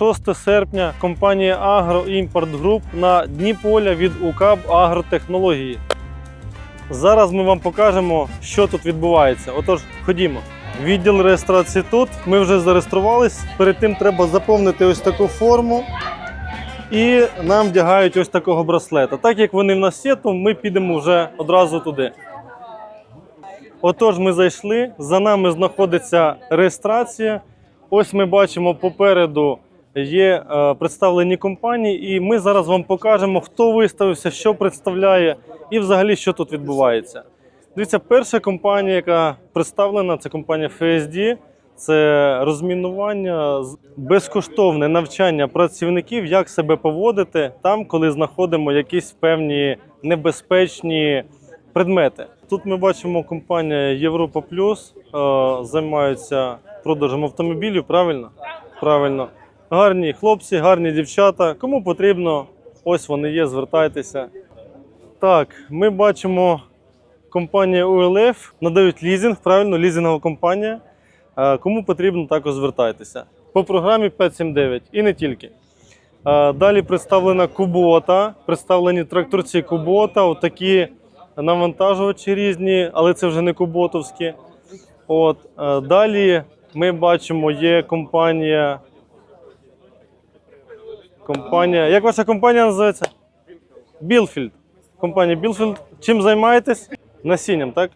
6 серпня компанія Агро Імпорт Груп на дні поля від УКАБ Агротехнології. Зараз ми вам покажемо, що тут відбувається. Отож, ходімо. Відділ реєстрації тут. Ми вже зареєструвались. Перед тим треба заповнити ось таку форму. І нам вдягають ось такого браслета. Так як вони в нас є, то ми підемо вже одразу туди. Отож, ми зайшли. За нами знаходиться реєстрація. Ось ми бачимо попереду є е, представлені компанії, і ми зараз вам покажемо, хто виставився, що представляє і взагалі що тут відбувається. Дивіться, перша компанія, яка представлена, це компанія FSD. Це розмінування, безкоштовне навчання працівників, як себе поводити там, коли знаходимо якісь певні небезпечні предмети. Тут ми бачимо компанія Європа Плюс е, займаються продажем автомобілів. Правильно? Правильно. Гарні хлопці, гарні дівчата. Кому потрібно, ось вони є, звертайтеся. Так, ми бачимо компанія ULF, надають лізинг, правильно, лізингова компанія. Е, Кому потрібно, також звертайтеся. По програмі 579 і не тільки. Е, Далі представлена Кубота, представлені тракторці Кубота, отакі навантажувачі різні, але це вже не куботовські. От, е, далі ми бачимо, є компанія. Компанія. Як ваша компанія називається? Білфілд. Компанія Білфілд. Чим займаєтесь? Насінням, так?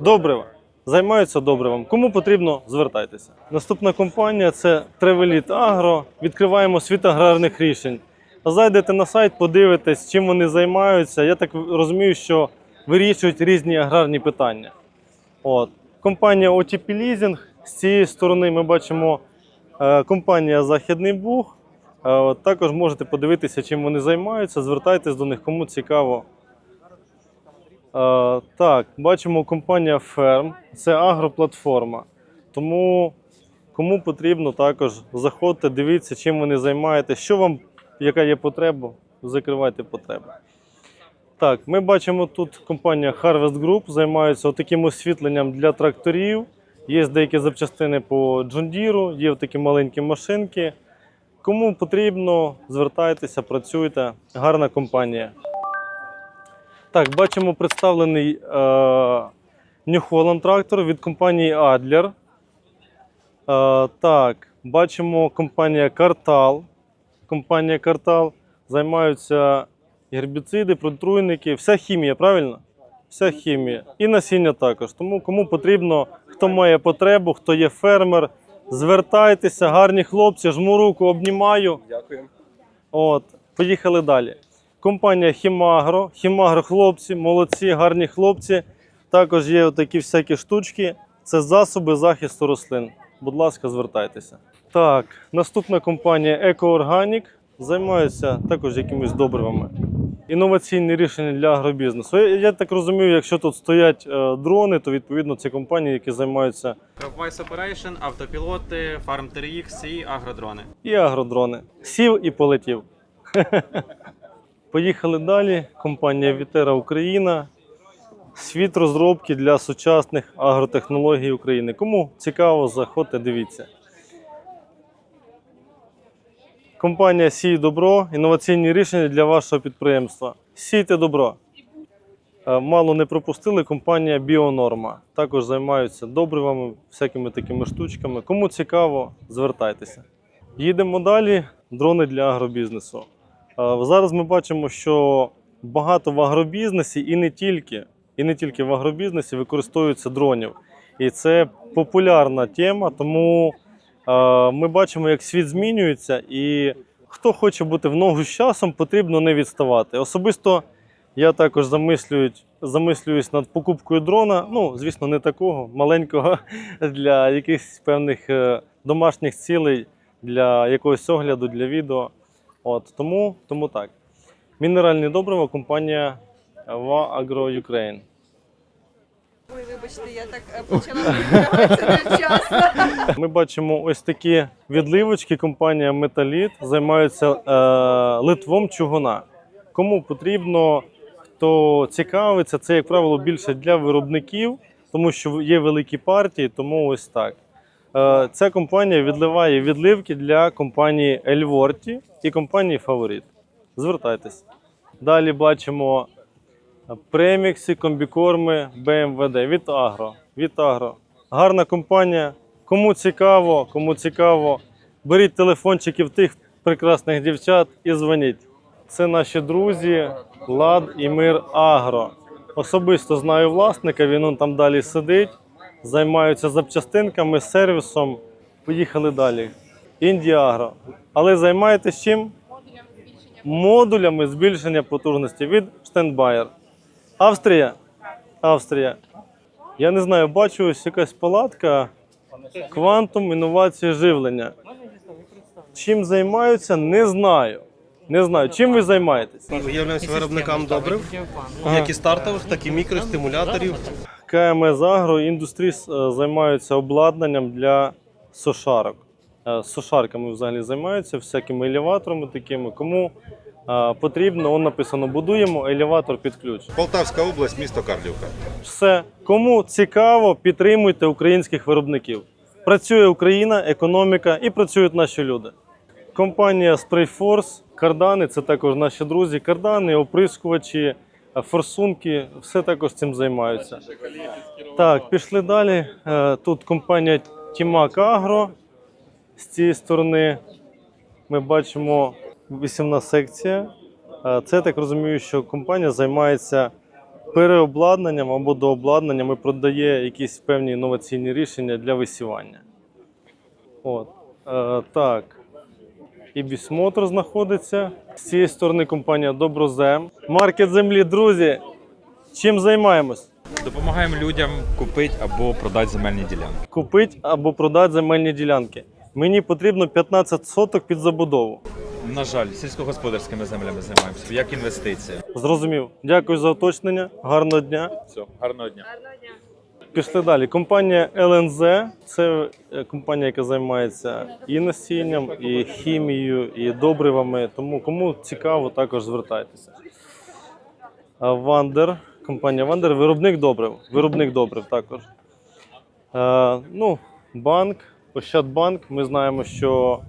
Добриво. Займаються добривом. Кому потрібно, звертайтеся. Наступна компанія це Тревеліт Агро. Відкриваємо світ аграрних рішень. Зайдете на сайт, подивитесь, чим вони займаються. Я так розумію, що вирішують різні аграрні питання. От. Компанія OTP Leasing. З цієї сторони ми бачимо е, компанія Західний Буг. Також можете подивитися, чим вони займаються. Звертайтесь до них, кому цікаво. Так, бачимо компанія Ферм. Це агроплатформа. Тому кому потрібно, також заходьте, дивіться, чим вони займаються, що вам, яка є потреба, закривайте потреби. Так, ми бачимо тут компанія Harvest Group займається таким освітленням для тракторів. Є деякі запчастини по Deere, є такі маленькі машинки. Кому потрібно, звертайтеся, працюйте. Гарна компанія. Так, бачимо представлений е, New Holland трактор від компанії Adler. Е, так, бачимо компанія Картал. Компанія Картал займаються гербіциди, протруйники, вся хімія, правильно? Вся хімія. І насіння також. Тому кому потрібно, хто має потребу, хто є фермер, звертайтеся, гарні хлопці, жму руку, обнімаю. Дякую. От, поїхали далі. Компанія Хімагро. Хімагро хлопці, молодці, гарні хлопці. Також є такі всякі штучки. Це засоби захисту рослин. Будь ласка, звертайтеся. Так, наступна компанія Екоорганік займається також якимись добривами. Інноваційні рішення для агробізнесу. Я, я так розумію, якщо тут стоять е, дрони, то відповідно це компанії, які займаються Voice Operation, автопілоти, Farm 3X і агродрони. і агродрони. Сів і полетів. Поїхали далі. Компанія Вітера Україна. Світ розробки для сучасних агротехнологій України. Кому цікаво, заходьте, дивіться. Компанія Сій Добро. Інноваційні рішення для вашого підприємства. Сійте добро. Е, Мало не пропустили компанія Біонорма. Також займаються добривами, всякими такими штучками. Кому цікаво, звертайтеся. Їдемо далі. Дрони для агробізнесу. Е, Зараз ми бачимо, що багато в агробізнесі і не тільки, і не тільки в агробізнесі використовуються дронів. І це популярна тема, тому ми бачимо, як світ змінюється, і хто хоче бути в ногу з часом, потрібно не відставати. Особисто я також замислююсь над покупкою дрона. Ну, звісно, не такого маленького для якихось певних е, домашніх цілей, для якогось огляду, для відео. От, тому, тому так. Мінеральні добрива компанія Agro Ukraine. Ой, вибачте, я так е, почала невчасно. Ми бачимо ось такі відливочки. Компанія Металіт займається е, литвом чугуна. Кому потрібно, хто цікавиться, це, як правило, більше для виробників, тому що є великі партії, тому ось так. Е, Ця компанія відливає відливки для компанії Ельворті і компанії Фаворит. Звертайтесь. Далі бачимо преміксі, комбікорми, БМВД від Агро. Від Агро. Гарна компанія. Кому цікаво, кому цікаво, беріть телефончики в тих прекрасних дівчат і дзвоніть. Це наші друзі Лад і Мир Агро. Особисто знаю власника, він он там далі сидить, займаються запчастинками, сервісом. Поїхали далі. Індіагро. Але займаєтесь чим? Модулями збільшення потужності від Штенбайер. Австрія. Австрія. Я не знаю, бачу ось якась палатка. Квантум інновації живлення. Чим займаються, не знаю. Не знаю. Чим ви займаєтесь? Ми являємося виробником добрив, як і стартових, так і мікростимуляторів. КМС Агро Індустріс е, займаються обладнанням для сушарок. Е, Сушарками взагалі займаються, всякими елеваторами такими. Кому потрібно, он написано будуємо елеватор під ключ. Полтавська область, місто Карлівка. Все. Кому цікаво, підтримуйте українських виробників. Працює Україна, економіка і працюють наші люди. Компанія Sprayforce, кардани це також наші друзі. Кардани, оприскувачі, е, форсунки, все також цим займаються. Так, пішли далі. Е, Тут компанія Тімак Агро. З цієї сторони ми бачимо 18 секція. Е, Це я так розумію, що компанія займається переобладнанням або дообладнанням і продає якісь певні інноваційні рішення для висівання. От. Е, так. Ібіс Мотор знаходиться. З цієї сторони компанія Доброзем. Маркет землі, друзі. Чим займаємось? Допомагаємо людям купити або продати земельні ділянки. Купить або продати земельні ділянки. Мені потрібно 15 соток під забудову. На жаль, сільськогосподарськими землями займаємося, як інвестиція. Зрозумів. Дякую за уточнення. Гарного дня. Все, гарного дня. Пішли далі. Компанія ЛНЗ це е, компанія, яка займається і насінням, і хімією, і добривами. Тому кому цікаво, також звертайтеся. Вандер, компанія Вандер, виробник добрив. Виробник добрив також. Е, ну, банк, Ощадбанк. Ми знаємо, що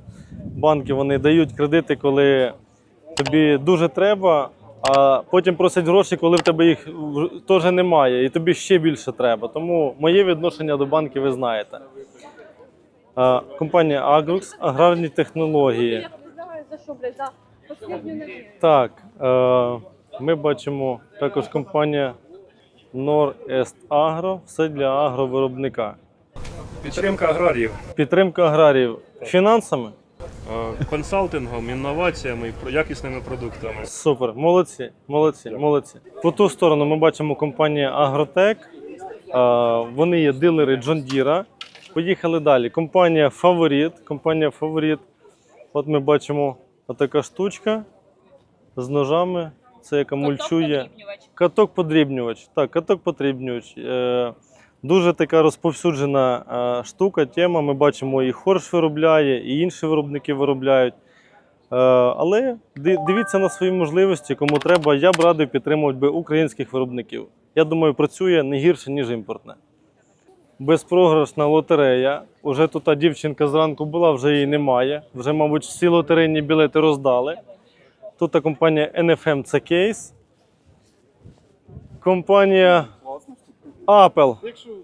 банки вони дають кредити, коли тобі дуже треба, а потім просять гроші, коли в тебе їх теж немає, і тобі ще більше треба. Тому моє відношення до банків ви знаєте. Компанія Agrux, аграрні технології. Так, е, ми бачимо також компанія Nord-Est Agro, все для агровиробника. Підтримка аграріїв Підтримка аграріїв фінансами. Е, консалтингом, інноваціями і якісними продуктами. Супер, молодці, молодці, молодці. По ту сторону ми бачимо компанію Агротек. Е, Вони є дилери John Deere. Поїхали далі. Компанія Фаворит. Компанія Фаворит. От ми бачимо отака штучка з ножами. Це яка мульчує. Каток подрібнювач. Так, каток подрібнювач. Дуже така розповсюджена е, штука, тема. Ми бачимо, і Хорш виробляє, і інші виробники виробляють. Е, Але дивіться на свої можливості, кому треба. Я б радий підтримувати українських виробників. Я думаю, працює не гірше, ніж імпортне. Безпрограшна лотерея. Уже тут та дівчинка зранку була, вже її немає. Вже, мабуть, всі лотерейні білети роздали. Тут та компанія NFM це кейс. Компанія Apple.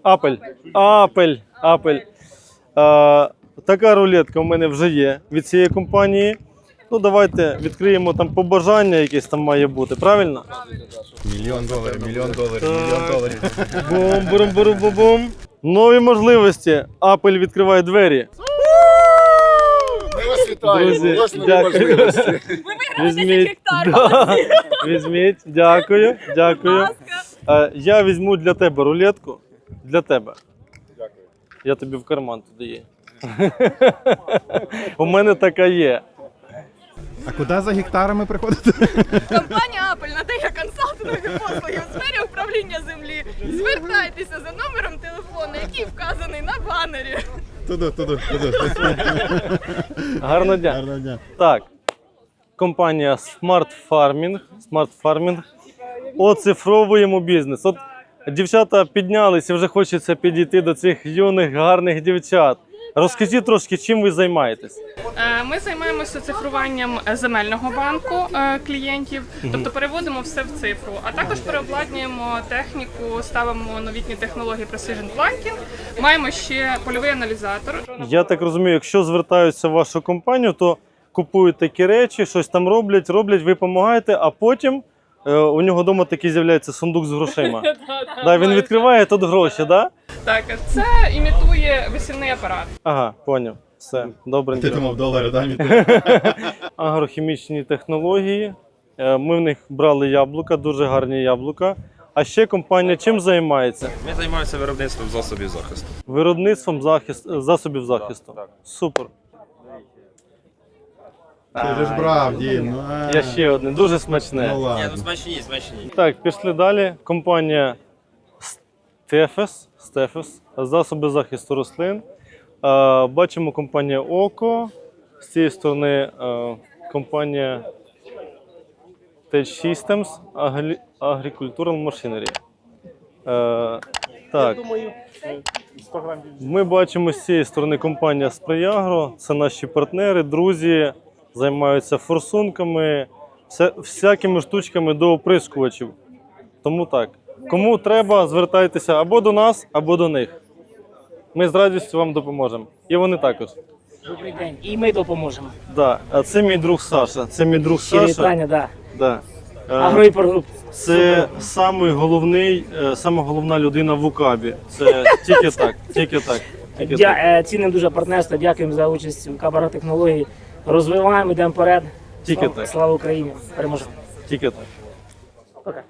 Апель. Апель. Апель. Така рулетка у мене вже є від цієї компанії. Ну, давайте відкриємо там побажання, якесь там має бути, правильно? Мільйон доларів, мільйон доларів, мільйон доларів. Бум, бурум, бурум, бум, бум. Нові можливості. Апель відкриває двері. Вітаємо, Друзі, у вас нові дякую. можливості. Візьміть. Да. Візьміть. Дякую. Дякую. Е, Я візьму для тебе рулетку. Для тебе. Дякую. Я тобі в карман туди є. У мене така є. А куди за гектарами приходити? Компанія Apple надає консалтингові послуги у сфері управління землі. Звертайтеся за номером телефону, який вказаний на банері. Туди, туди, туди. Гарного дня. Гарного дня. Так. Компанія Smart Farming. Smart Farming. Оцифровуємо бізнес. От дівчата піднялися, вже хочеться підійти до цих юних, гарних дівчат. Розкажіть трошки, чим ви займаєтесь? Е, Ми займаємося цифруванням земельного банку е, клієнтів, тобто переводимо все в цифру, а також переобладнуємо техніку, ставимо новітні технології Precision Planking. Маємо ще польовий аналізатор. Я так розумію, якщо звертаються в вашу компанію, то купують такі речі, щось там роблять, роблять, ви допомагаєте, а потім у нього вдома такий з'являється сундук з грошима. Да, він відкриває тут гроші, да? Так, це імітує весільний апарат. Ага, поняв. Все, добре. Ти думав долари, да? Агрохімічні технології. Е, Ми в них брали яблука, дуже гарні яблука. А ще компанія чим займається? Ми займаємося виробництвом засобів захисту. Виробництвом захист, е, засобів захисту. Супер. Ти ж брав, Дім. Ну, а. Я ще одне, дуже смачне. Ну ладно. смачні, смачні. Так, пішли далі. Компанія Стефес, Стефес засоби захисту рослин. Е, Бачимо компанія Око. З цієї сторони е, компанія Tech Systems Agri- Agricultural Machinery. Е, Так. Ми бачимо з цієї сторони компанія Сприягро. Це наші партнери, друзі, займаються форсунками, вся- всякими штучками до оприскувачів. Тому так. Кому треба, звертайтеся або до нас, або до них. Ми з радістю вам допоможемо. І вони також. Добрий день. І ми допоможемо. Да. А це мій друг Саша. Це мій друг Саша. вітання, да. Да. Е, Агроіпоргруп. Це самий головний, е, сама головна людина в УКАБі. Це тільки так, тільки так. Тільки Дя, е, цінним дуже партнерство. Дякуємо за участь у кабаротехнології. Розвиваємо, йдемо вперед. Тільки слава, так. Слава Україні! Переможемо. Тільки так. Пока.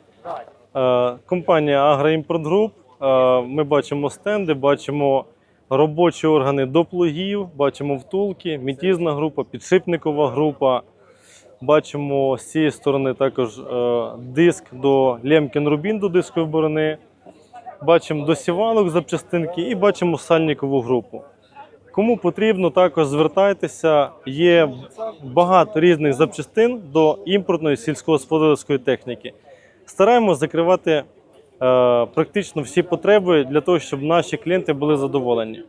Е, Компанія Агроімпорт Груп. Е, Ми бачимо стенди, бачимо робочі органи до плугів, бачимо втулки, мітізна група, підшипникова група. Бачимо з цієї сторони також е, диск до Лємкін Рубін до дискової борони. Бачимо досівалок запчастинки і бачимо сальникову групу. Кому потрібно, також звертайтеся. Є багато різних запчастин до імпортної сільськогосподарської техніки. Стараємося закривати е, практично всі потреби для того, щоб наші клієнти були задоволені.